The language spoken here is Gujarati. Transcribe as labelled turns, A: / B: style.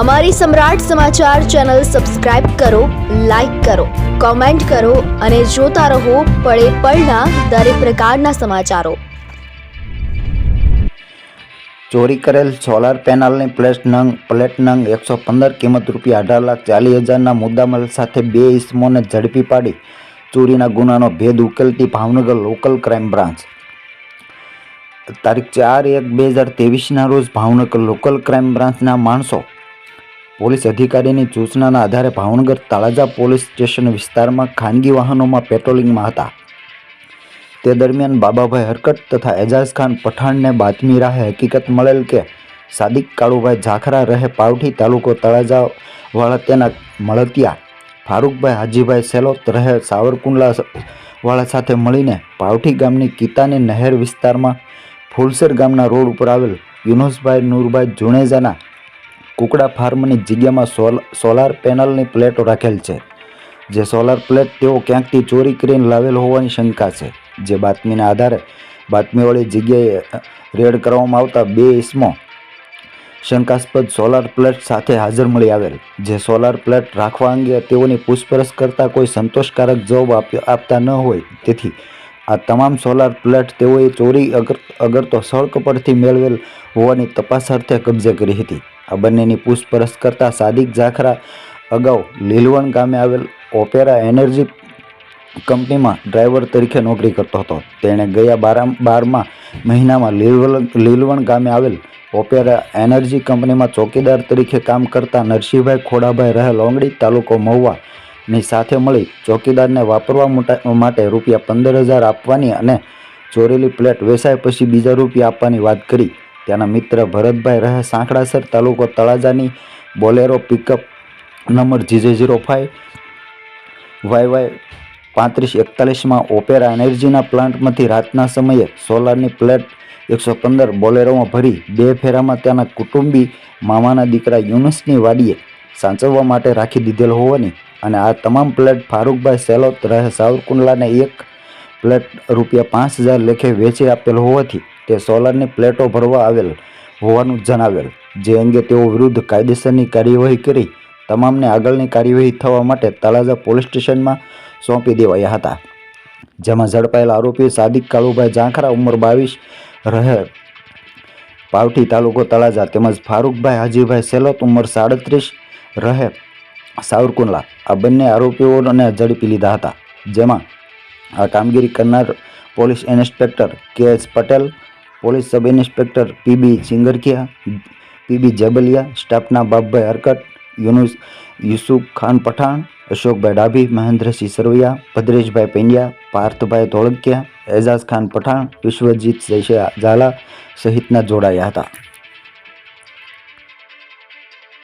A: અમારી સમ્રાટ સમાચાર ચેનલ સબસ્ક્રાઇબ કરો, લાઇક કરો, કોમેન્ટ કરો અને જોતા રહો પળે પળના દરેક પ્રકારના સમાચારો.
B: ચોરી કરેલ સોલાર પેનલની પ્લેટ નંગ પ્લેટ નંગ એકસો પંદર કિંમત રૂપિયા અઢાર લાખ ચાલીસ હજારના મુદ્દામાલ સાથે બે ઇસમોને ઝડપી પાડી. ચોરીના ગુનાનો ભેદ ઉકેલતી ભાવનગર લોકલ ક્રાઇમ બ્રાન્ચ. તારીખ ચાર એક બે હજાર ત્રેવીસના રોજ ભાવનગર લોકલ ક્રાઇમ બ્રાન્ચના માણસો પોલીસ અધિકારીની સૂચનાના આધારે ભાવનગર તળાજા પોલીસ સ્ટેશન વિસ્તારમાં ખાનગી વાહનોમાં પેટ્રોલિંગમાં હતા. તે દરમિયાન બાબાભાઈ હરકત તથા એજાઝ ખાન પઠાણને બાતમી રાહે હકીકત મળેલ કે સાદિક કાળુભાઈ ઝાખરા રહે પાવઠી તાલુકો તળાજા વાળા તેના મળતિયા. ફારૂકભાઈ હાજીભાઈ સેલોત રહે સાવરકુંડલા વાળા સાથે મળીને પાવઠી ગામની કિતાની નહેર વિસ્તારમાં ફુલસર ગામના રોડ ઉપર આવેલ યુનુસભાઈ નૂરભાઈ જુણેજાના કુકડા ફાર્મની જગ્યામાં સોલ, સોલાર પેનલની પ્લેટો રાખેલ છે, જે સોલાર પ્લેટ તેઓ ક્યાંકથી ચોરી કરીને લાવેલ હોવાની શંકા છે. જે બાતમીના આધારે બાતમીવાળી જગ્યાએ રેડ કરવામાં આવતા બે ઇસમો શંકાસ્પદ સોલાર પ્લેટ સાથે હાજર મળી આવેલ, જે સોલાર પ્લેટ રાખવા અંગે તેઓની પૂછપરછ કરતાં કોઈ સંતોષકારક જવાબ આપતા ન હોય. તેથી આ તમામ સોલાર પ્લેટ તેઓએ ચોરી અગર અગર તો સળક પરથી મેળવેલ હોવાની તપાસ અર્થે કબજે કરી હતી. આ બંનેની પૂછપરછ કરતા સાદિક જાખરા અગાઉ લીલવણ ગામે આવેલ ઓપેરા એનર્જી કંપનીમાં ડ્રાઈવર તરીકે નોકરી કરતો હતો. તેણે ગયા બારા બારમા મહિનામાં લીલવણ લીલવણ ગામે આવેલ ઓપેરા એનર્જી કંપનીમાં ચોકીદાર તરીકે કામ કરતા નરસિંહભાઈ ખોડાભાઈ રહે લોંગડી તાલુકો મહુવા ની સાથે મળી ચોકીદારને વાપરવા મોટા- રૂપિયા પંદર હજાર આપવાની અને ચોરેલી પ્લેટ વેચાય પછી બીજા રૂપિયા આપવાની વાત કરી. ત્યાંના મિત્ર ભરતભાઈ રહે સાંકડાસર તાલુકો તળાજાની Bolero pickup number GJ zero five Y Y પાંત્રીસ એકતાલીસમાં ઓપેરા એનર્જીના પ્લાન્ટમાંથી રાતના સમયે સોલારની પ્લેટ એકસો પંદર બોલેરોમાં ભરી બે ફેરામાં ત્યાંના કુટુંબી મામાના દીકરા યુનુસની વાડીએ સાચવવા માટે રાખી દીધેલ હોવાની અને આ તમામ પ્લેટ ફારૂકભાઈ સેલોત રહે સાવરકુંડલાને એક પ્લેટ રૂપિયા પાંચ હજાર લેખે વેચી આપેલ હોવાથી તે સોલારની પ્લેટો ભરવા આવેલ હોવાનું જણાવેલ. જે અંગે તેઓ વિરુદ્ધ કાયદેસરની કાર્યવાહી કરી તમામને આગળની કાર્યવાહી થવા માટે તળાજા પોલીસ સ્ટેશનમાં સોંપી દેવાયા હતા. જેમાં ઝડપાયેલા આરોપી સાદિક કાળુભાઈ ઝાંખરા ઉંમર બાવીસ, રહે પાવઠી તાલુકો તળાજા, તેમજ ફારૂકભાઈ હાજીભાઈ સેલોત ઉંમર સાડત્રીસ, રહે સાવરકુંડલા આ બંને આરોપીઓને ઝડપી લીધા હતા જેમાં આ કામગીરી કરનાર police inspector K H Patel police sub inspector PB Singarkhiya PB Jebaliya સ્ટાફના બાપભાઈ હરકટ યુનુસ યુસુફ ખાન પઠાણ અશોકભાઈ ડાભી મહેન્દ્રસિંહ સરવૈયા ભદ્રેશભાઈ પંડ્યા પાર્થભાઈ ધોળકિયા એજાઝ ખાન પઠાણ વિશ્વજીત જયશે ઝાલા સહિતના જોડાયા હતા